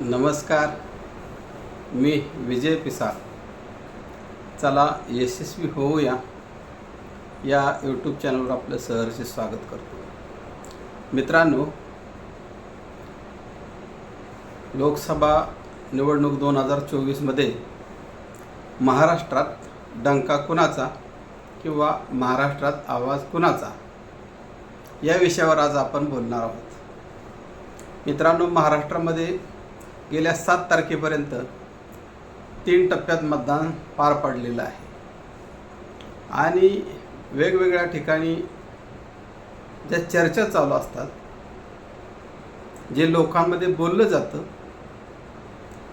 नमस्कार. मी विजय पिसाळ. चला यशस्वी होऊया. या यूट्यूब चॅनलवर आपलं सहर्ष स्वागत करतो. मित्रांनो लोकसभा निवडणूक दोन हजार चोवीसमध्ये महाराष्ट्रात डंका कुणाचा किंवा महाराष्ट्रात आवाज कुणाचा? या विषयावर आज आपण बोलणार आहोत. मित्रांनो महाराष्ट्रामध्ये गेल्या सात तारखेपर्यंत तीन टप्प्यात मतदान पार पडलेलं आहे. आणि वेगवेगळ्या ठिकाणी ज्या चर्चा चालू असतात जे लोकांमध्ये बोललं जातं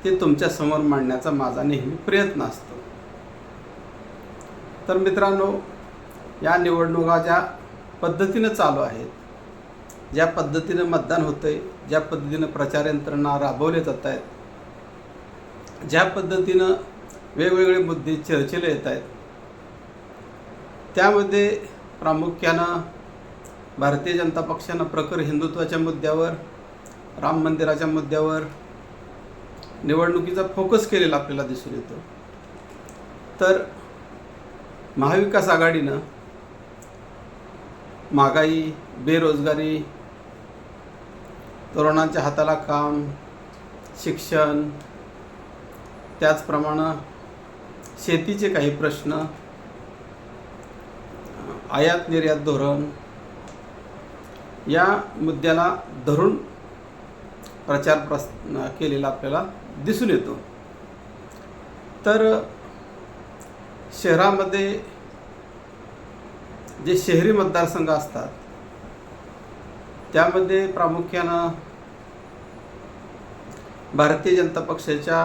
ते तुमच्यासमोर मांडण्याचा माझा नेहमी प्रयत्न असतो. तर मित्रांनो या निवडणुका ज्या पद्धतीनं चालू आहेत ज्या पद्धतीनं मतदान होतं आहे ज्या पद्धतीनं प्रचार यंत्रणा राबवले जात आहेत ज्या पद्धतीनं वेगवेगळे मुद्दे चर्चेला येत आहेत त्यामध्ये प्रामुख्यानं भारतीय जनता पक्षानं प्रखर हिंदुत्वाच्या मुद्द्यावर राम मंदिराच्या मुद्द्यावर निवडणुकीचा फोकस केलेला आपल्याला दिसून येतो. तर महाविकास आघाडीनं महागाई बेरोजगारी तरुणांच्या हाताला काम शिक्षण त्याचप्रमाणे शेतीचे काही प्रश्न आयात निर्यात धोरण या मुद्द्याला धरून प्रचार प्रस केलेला आपल्याला दिसून येतो. तर शहरामध्ये जे शहरी मतदारसंघ असतात त्यामध्ये प्रामुख्यानं भारतीय जनता पक्षाच्या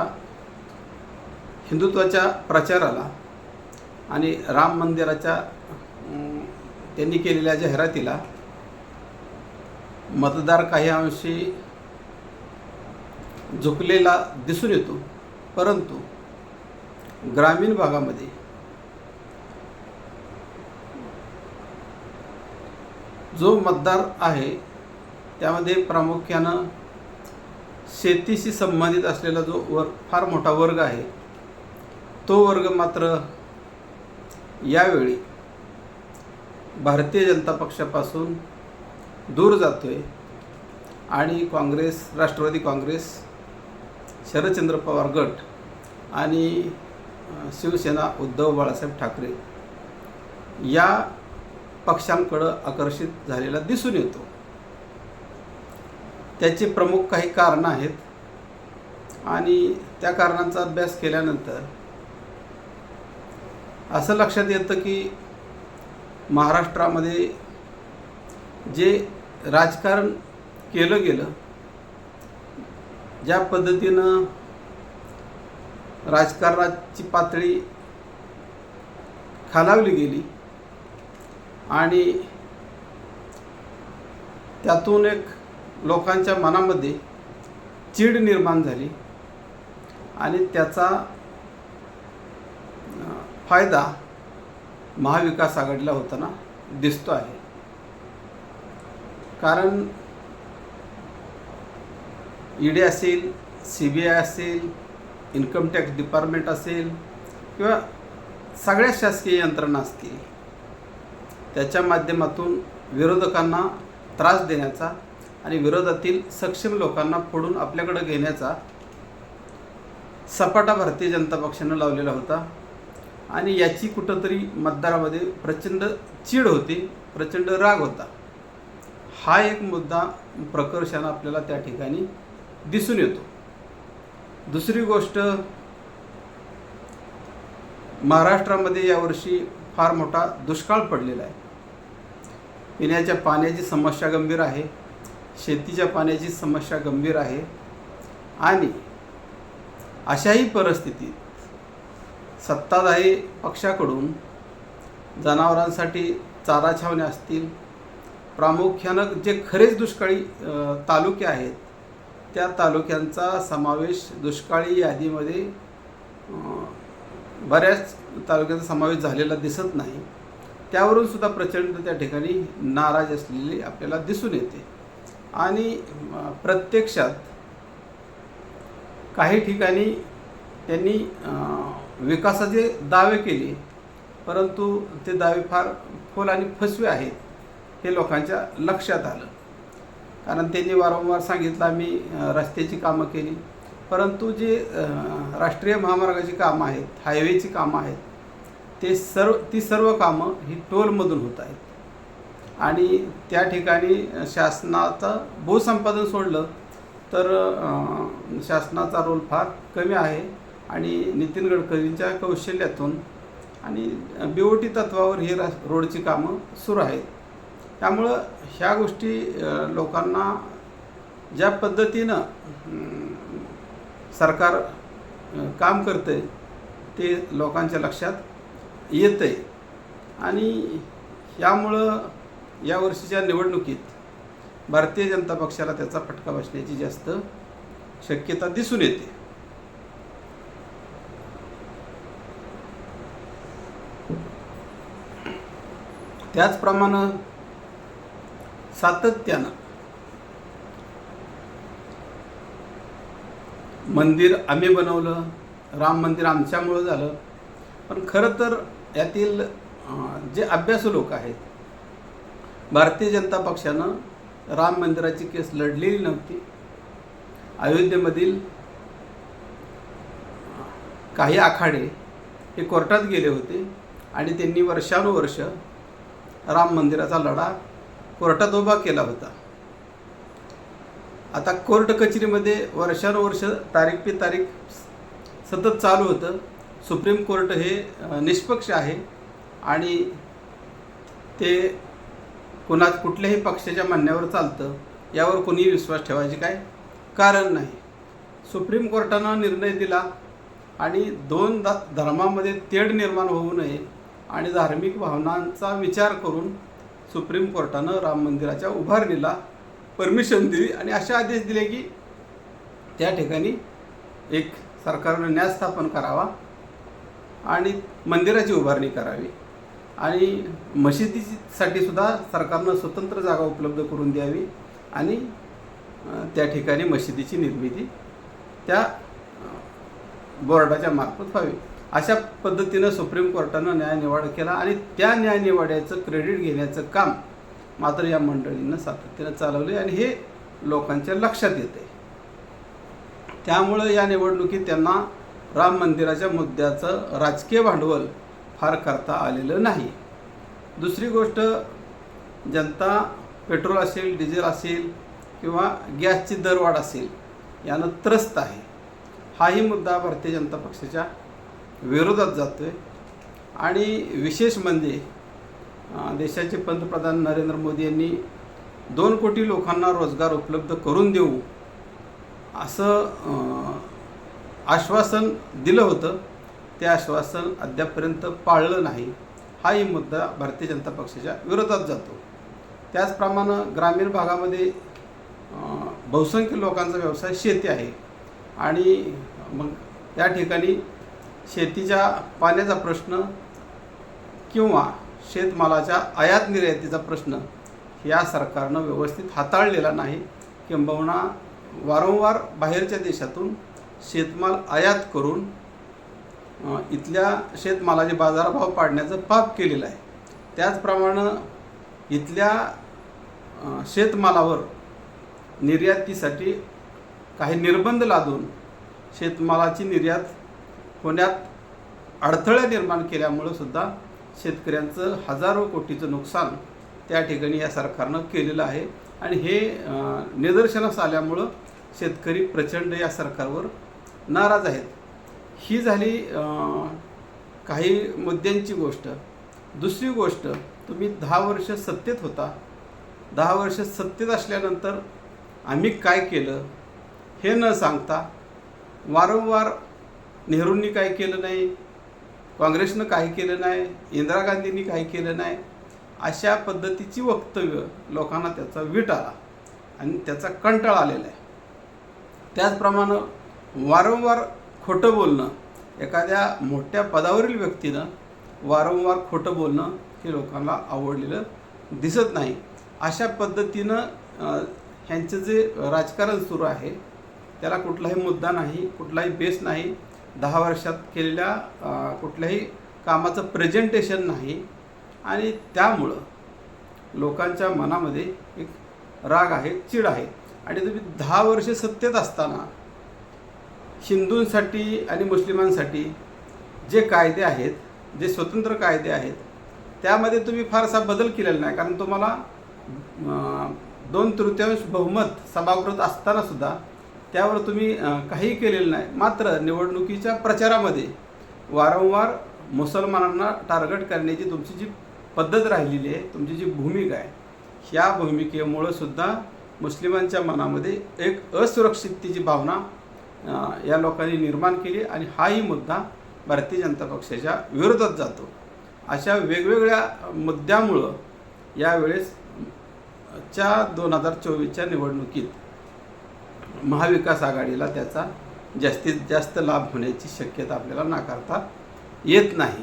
हिंदुत्वाच्या प्रचाराला आणि राम मंदिराच्या त्यांनी केलेल्या जाहिरातीला मतदार काही अंशी झुकलेला दिसून येतो. परंतु ग्रामीण भागामध्ये जो मतदार आहे त्यामध्ये प्रामुख्यानं शेतीशी संबंधित असलेला जो वर फार मोठा वर्ग आहे तो वर्ग मात्र यावेळी भारतीय जनता पक्षापासून दूर जातो आहे आणि काँग्रेस राष्ट्रवादी काँग्रेस शरदचंद्र पवार गट आणि शिवसेना उद्धव बाळासाहेब ठाकरे या पक्षांकडं आकर्षित झालेला दिसून येतो. त्याचे प्रमुख काही कारणं आहेत. आणि त्या कारणांचा अभ्यास केल्यानंतर असं लक्षात येतं की महाराष्ट्रामध्ये जे राजकारण केलं गेलं ज्या पद्धतीनं राजकारणाची पातळी खालावली गेली आणि त्यातून एक लोकांच्या मनामध्ये चीड निर्माण झाली आणि त्याचा फायदा महाविकास आघाडीला होताना दिसतो आहे. कारण ईडी असेल सी बी आय असेल इन्कम टॅक्स डिपार्टमेंट असेल किंवा सगळ्या शासकीय यंत्रणा असतील त्याच्या माध्यमातून विरोधकांना त्रास देण्याचा आणि विरोधातील सक्षम लोकांना फोडून आपल्याकडे घेण्याचा सपाटा भारतीय जनता पक्षानं लावलेला होता. आणि याची कुठंतरी मतदारामध्ये प्रचंड चीड होती प्रचंड राग होता. हा एक मुद्दा प्रकर्षानं आपल्याला त्या ठिकाणी दिसून येतो. दुसरी गोष्ट महाराष्ट्रामध्ये यावर्षी फार मोठा दुष्काळ पडलेला आहे. पिण्याच्या पाण्याची समस्या गंभीर आहे. शेतीच्या पाण्याची समस्या गंभीर आहे. आणि अशाही परिस्थितीत सत्ताधारी पक्षाकडून जनावरांसाठी चारा छावण्या असतील. प्रामुख्यानं जे खरेच दुष्काळी तालुके आहेत त्या तालुक्यांचा समावेश दुष्काळी यादीमध्ये बऱ्याच तालुक्यांचा समावेश झालेला दिसत नाही. त्यावरून सुद्धा प्रचंड त्या ठिकाणी नाराज असलेली आपल्याला दिसून येते. आणि प्रत्यक्षात काही ठिकाणी त्यांनी विकासाचे दावे केले. परंतु ते दावे फार फोल आणि फसवे आहेत हे लोकांच्या लक्षात आलं. कारण त्यांनी वारंवार सांगितलं आम्ही रस्त्याची कामं केली. परंतु जे राष्ट्रीय महामार्गाची कामं आहेत हायवेची कामं आहेत ते सर्व ती सर्व कामं ही टोलमधून होत आहेत. आणि त्या ठिकाणी शासनाचं भूसंपादन सोडलं तर शासनाचा रोल फार कमी आहे. आणि नितीन गडकरींच्या कौशल्यातून आणि बी ओ टी तत्वावर ही रा रोडची कामं सुरू आहेत. त्यामुळं ह्या गोष्टी लोकांना ज्या पद्धतीनं सरकार काम करतं ते लोकांच्या लक्षात येतं आहे आणि यामुळं या वर्षीच्या निवडणुकीत भारतीय जनता पक्षाला त्याचा फटका बसण्याची जास्त शक्यता दिसून येते. त्याचप्रमाणे सातत्यानं मंदिर आम्ही बनवलं राम मंदिर आमच्यामुळं झालं. पण खरं तर यातील जे अभ्यासू लोक आहेत भारतीय जनता पक्षानं राम मंदिराची केस लढलेली नव्हती. अयोध्येमधील काही आखाडे हे कोर्टात गेले होते आणि त्यांनी वर्षानुवर्ष राम मंदिराचा लढा कोर्टात उभा केला होता. आता कोर्ट कचेरीमध्ये वर्षानुवर्ष तारीख पे तारीख सतत चालू होतं. सुप्रीम कोर्ट हे निष्पक्ष आहे आणि ते कुणाच कुठल्याही पक्षाच्या म्हणण्यावर चालतं यावर कोणीही विश्वास ठेवायचे काय? कारण नाही. सुप्रीम कोर्टानं निर्णय दिला आणि दोन दा धर्मामध्ये तेढ निर्माण होऊ नये आणि धार्मिक भावनांचा विचार करून सुप्रीम कोर्टानं राम मंदिराच्या उभारणीला परमिशन दिली आणि असे आदेश दिले की त्या ठिकाणी एक सरकारनं न्याय स्थापन करावा आणि मंदिराची उभारणी करावी. आणि मशिदीसाठी सुद्धा सरकारनं स्वतंत्र जागा उपलब्ध करून द्यावी आणि त्या ठिकाणी मशिदीची निर्मिती त्या बोर्डाच्या मार्फत व्हावी. अशा पद्धतीनं सुप्रीम कोर्टानं न्यायनिवाडा केला आणि त्या न्यायनिवाड्याचं क्रेडिट घेण्याचं काम मात्र या मंडळीनं सातत्यानं चालवले आणि हे लोकांच्या लक्षात येते त्यामुळं या निवडणुकीत त्यांना राम मंदिराच्या मुद्द्याचं राजकीय भांडवल फार करता आलेलं नाही. दुसरी गोष्ट जनता पेट्रोल असेल डिझेल असेल किंवा गॅसची दरवाढ असेल यानं त्रस्त आहे. हाही मुद्दा भारतीय जनता पक्षाच्या विरोधात जातो आहे आणि विशेष म्हणजे देशाचे पंतप्रधान नरेंद्र मोदी यांनी दोन कोटी लोकांना रोजगार उपलब्ध करून देऊ असं आश्वासन दिलं होतं. ते आश्वासन अद्यापपर्यंत पाळलं नाही. हाही मुद्दा भारतीय जनता पक्षाच्या विरोधात जातो. त्याचप्रमाणे ग्रामीण भागामध्ये बहुसंख्य लोकांचा व्यवसाय शेती आहे. आणि मग त्या ठिकाणी शेतीच्या पाण्याचा प्रश्न किंवा शेतमालाच्या आयात निर्यातीचा प्रश्न या सरकारनं व्यवस्थित हाताळलेला नाही. किंबहुना वारंवार बाहेरच्या देशातून शेतमाल आयात करून इथल्या शेतमालाचे बाजारभाव पाडण्याचं पाप केलेलं आहे. त्याचप्रमाणे इथल्या शेतमालावर निर्यातीसाठी काही निर्बंध लादून शेतमालाची निर्यात होण्यात अडथळे निर्माण केल्यामुळं सुद्धा शेतकऱ्यांचं हजारो कोटीचं नुकसान त्या ठिकाणी या सरकारनं केलेलं आहे. आणि हे निदर्शनास आल्यामुळं शेतकरी प्रचंड या सरकारवर नाराज आहेत. ही झाली काही मुद्द्यांची गोष्ट. दुसरी गोष्ट तुम्ही दहा वर्ष सत्तेत होता. दहा वर्ष सत्तेत असल्यानंतर आम्ही काय केलं हे न सांगता वारंवार नेहरूंनी काय केलं नाही काँग्रेसनं काय केलं नाही इंदिरा गांधींनी काय केलं नाही अशा पद्धतीची वक्तव्य लोकांना त्याचा वीट आला आणि त्याचा कंटाळा आलेला आहे. त्याचप्रमाणे वारंवार खोटं बोलणं एखाद्या मोठ्या पदावरील व्यक्तीनं वारंवार खोटं बोलणं हे लोकांना आवडलेलं दिसत नाही. अशा पद्धतीनं ह्यांचं जे राजकारण सुरू आहे त्याला कुठलाही मुद्दा नाही कुठलाही बेस नाही. दहा वर्षात केलेल्या कुठल्याही कामाचं प्रेझेंटेशन नाही. आणि त्यामुळं लोकांच्या मनामध्ये एक राग आहे चीड आहे. आणि तुम्ही दहा वर्ष सत्तेत असताना हिंदूंसाठी आणि मुस्लिमांसाठी जे कायदे आहेत जे स्वतंत्र कायदे आहेत त्यामध्ये तुम्ही फारसा बदल केलेला नाही. कारण तुम्हाला दोन तृतीयांश बहुमत सभागृहात असताना सुद्धा त्यावर तुम्ही काही केलेलं नाही. मात्र निवडणुकीच्या प्रचारामध्ये वारंवार मुसलमानांना टार्गेट करण्याची तुमची जी पद्धत राहिलेली आहे तुमची जी भूमिका आहे ह्या भूमिकेमुळं सुद्धा मुस्लिमांच्या मनामध्ये एक असुरक्षिततेची भावना या लोकांनी निर्माण केली आणि हाही मुद्दा भारतीय जनता पक्षाच्या विरोधात जातो. अशा वेगवेगळ्या मुद्द्यामुळं यावेळेस च्या दोन हजार चोवीसच्या निवडणुकीत महाविकास आघाडीला त्याचा जास्तीत जास्त लाभ होण्याची शक्यता आपल्याला नाकारता येत नाही.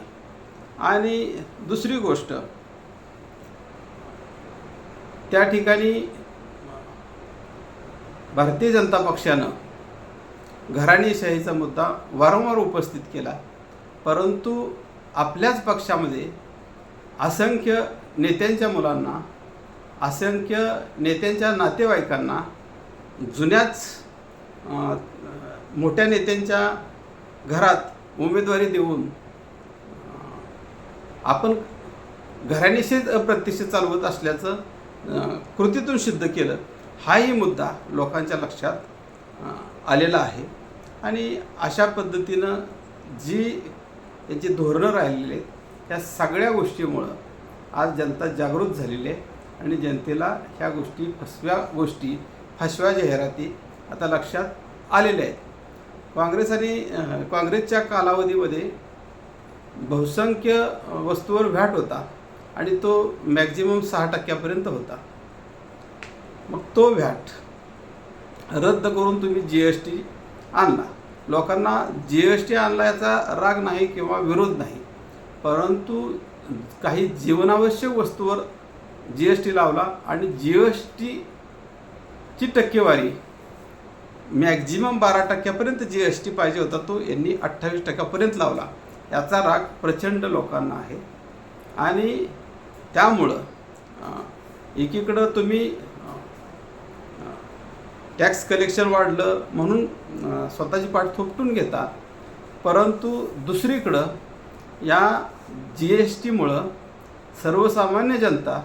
आणि दुसरी गोष्ट त्या ठिकाणी भारतीय जनता पक्षानं घराणेशाहीचा मुद्दा वारंवार उपस्थित केला. परंतु आपल्याच पक्षामध्ये असंख्य नेत्यांच्या मुलांना असंख्य नेत्यांच्या नातेवाईकांना जुन्याच मोठ्या नेत्यांच्या घरात उमेदवारी देऊन आपण घराणेशीच अप्रत्यक्ष चालवत असल्याचं कृतीतून सिद्ध केलं. हाही मुद्दा लोकांच्या लक्षात आलेला आहे. आणि अशा पद्धतीनं जी यांची धोरणं राहिलेली आहेत त्या सगळ्या गोष्टीमुळं आज जनता जागृत झालेली आहे आणि जनतेला ह्या गोष्टी फसव्या गोष्टी फसव्या जाहिराती आता लक्षात आलेल्या आहेत. काँग्रेस आणि काँग्रेसच्या कालावधीमध्ये बहुसंख्य वस्तूवर व्हॅट होता आणि तो मॅक्झिमम सहा टक्क्यापर्यंत होता. मग तो व्हॅट? रद्द करून तुम्ही जी एस टी आणला. लोकांना जी एस टी आणला याचा राग नाही किंवा विरोध नाही. परंतु काही जीवनावश्यक वस्तूवर जी एस टी लावला आणि जी एस टीची टक्केवारी मॅक्झिमम बारा टक्क्यापर्यंत जी एस टी पाहिजे होता तो यांनी अठ्ठावीस टक्क्यापर्यंत लावला. याचा राग प्रचंड लोकांना आहे. आणि त्यामुळं एकीकडं तुम्ही टॅक्स कलेक्शन वाढलं म्हणून स्वतःची पाठ थोपटून घेता परंतु दुसरीकडं या जी एस टीमुळं सर्वसामान्य जनता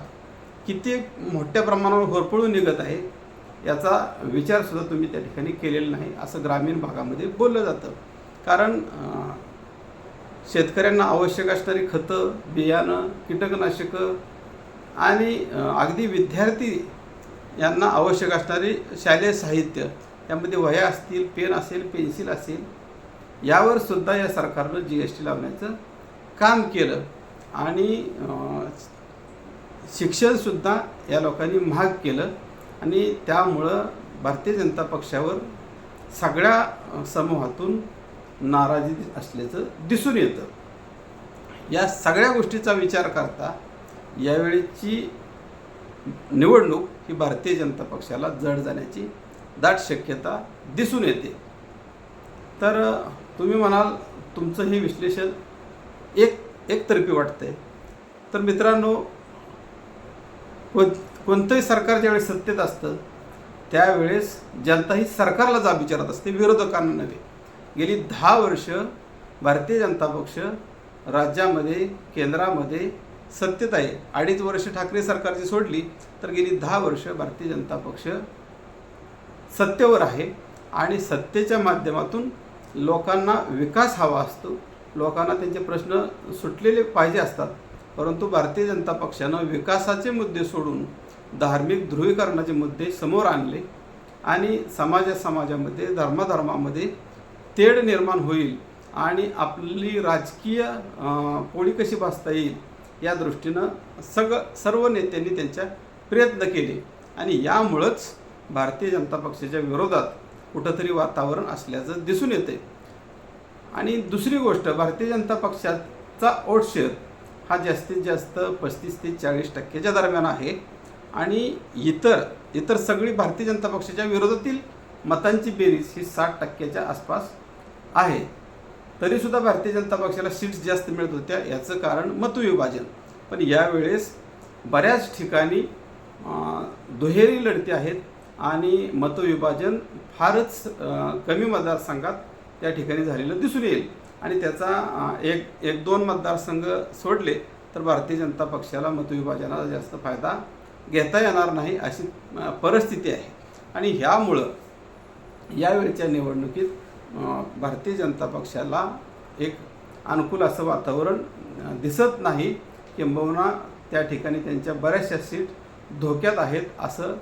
किती मोठ्या प्रमाणावर होरपळून निघत आहे याचा विचारसुद्धा तुम्ही त्या ठिकाणी केलेला नाही असं ग्रामीण भागामध्ये बोललं जातं. कारण शेतकऱ्यांना आवश्यक असणारी खतं बियाणं कीटकनाशकं आणि अगदी विद्यार्थी यांना आवश्यक असणारे शालेय साहित्य त्यामध्ये वह्या असतील पेन असेल पेन्सिल असेल यावर सुद्धा या सरकारनं जी एस टी लावण्याचं काम केलं. आणि शिक्षणसुद्धा या लोकांनी महाग केलं. आणि त्यामुळं भारतीय जनता पक्षावर सगळ्या समूहातून नाराजी असल्याचं दिसून येतं. या सगळ्या गोष्टीचा विचार करता यावेळीची निवडणूक ही भारतीय जनता पक्षाला जड जाण्याची दाट शक्यता दिसून येते. तर तुम्ही म्हणाल तुमचं हे विश्लेषण एक एकतर्फी वाटतंय. तर मित्रांनो कोण कोणतंही सरकार ज्यावेळेस सत्तेत असतं त्यावेळेस जनता ही सरकारला जाब विचारत असते विरोधकांना नव्हे. गेली दहा वर्ष भारतीय जनता पक्ष राज्यामध्ये केंद्रामध्ये सत्तेत आहे अडीच वर्ष ठाकरे सरकारची सोडली तर गेली दहा वर्ष भारतीय जनता पक्ष सत्तेवर आहे आणि सत्तेच्या माध्यमातून लोकांना विकास हवा असतो. लोकांना त्यांचे प्रश्न सुटलेले पाहिजे असतात. परंतु भारतीय जनता पक्षानं विकासाचे मुद्दे सोडून धार्मिक ध्रुवीकरणाचे मुद्दे समोर आणले आणि समाजा समाजामध्ये धर्माधर्मामध्ये तेढ निर्माण होईल आणि आपली राजकीय पोळी कशी भासता येईल या दृष्टीनं सग सर्व नेत्यांनी त्यांच्या प्रयत्न केले. आणि यामुळंच भारतीय जनता पक्षाच्या विरोधात कुठंतरी वातावरण असल्याचं दिसून येते आणि दुसरी गोष्ट भारतीय जनता पक्षाचा वोट शेअर हा जास्तीत जास्त पस्तीस ते चाळीस टक्क्याच्या दरम्यान आहे. आणि इतर इतर सगळी भारतीय जनता पक्षाच्या विरोधातील मतांची बेरीज ही साठ टक्क्याच्या आसपास आहे. तरीसुद्धा भारतीय जनता पक्षाला सीट्स जास्त मिळत होत्या याचं कारण मतविभाजन. पण यावेळेस बऱ्याच ठिकाणी दुहेरी लढती आहेत आणि मतविभाजन फारच कमी मतदारसंघात त्या ठिकाणी झालेलं दिसून येईल. आणि त्याचा एक एक दोन मतदारसंघ सोडले तर भारतीय जनता पक्षाला मतविभाजनाचा जास्त फायदा घेता येणार नाही अशी परिस्थिती आहे. आणि ह्यामुळं यावेळच्या निवडणुकीत भारतीय जनता पक्षाला एक अनुकूल असं वातावरण दिसत नाही किंबहुना त्या ठिकाणी त्यांच्या बऱ्याचशा सीट धोक्यात आहेत असं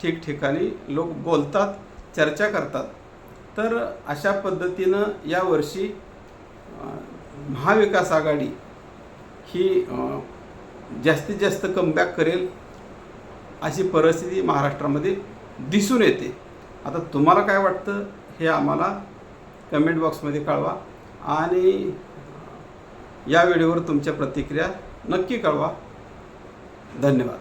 ठिकठिकाणी लोक बोलतात चर्चा करतात. तर अशा पद्धतीनं यावर्षी महाविकास आघाडी ही जास्तीत जास्त कमबॅक करेल अशी परिस्थिती महाराष्ट्रामध्ये दिसून येते. आता तुम्हाला काय वाटतं? हे आम्हाला कमेंट बॉक्समध्ये कळवा. आणि या व्हिडिओवर तुमच्या प्रतिक्रिया नक्की कळवा. धन्यवाद.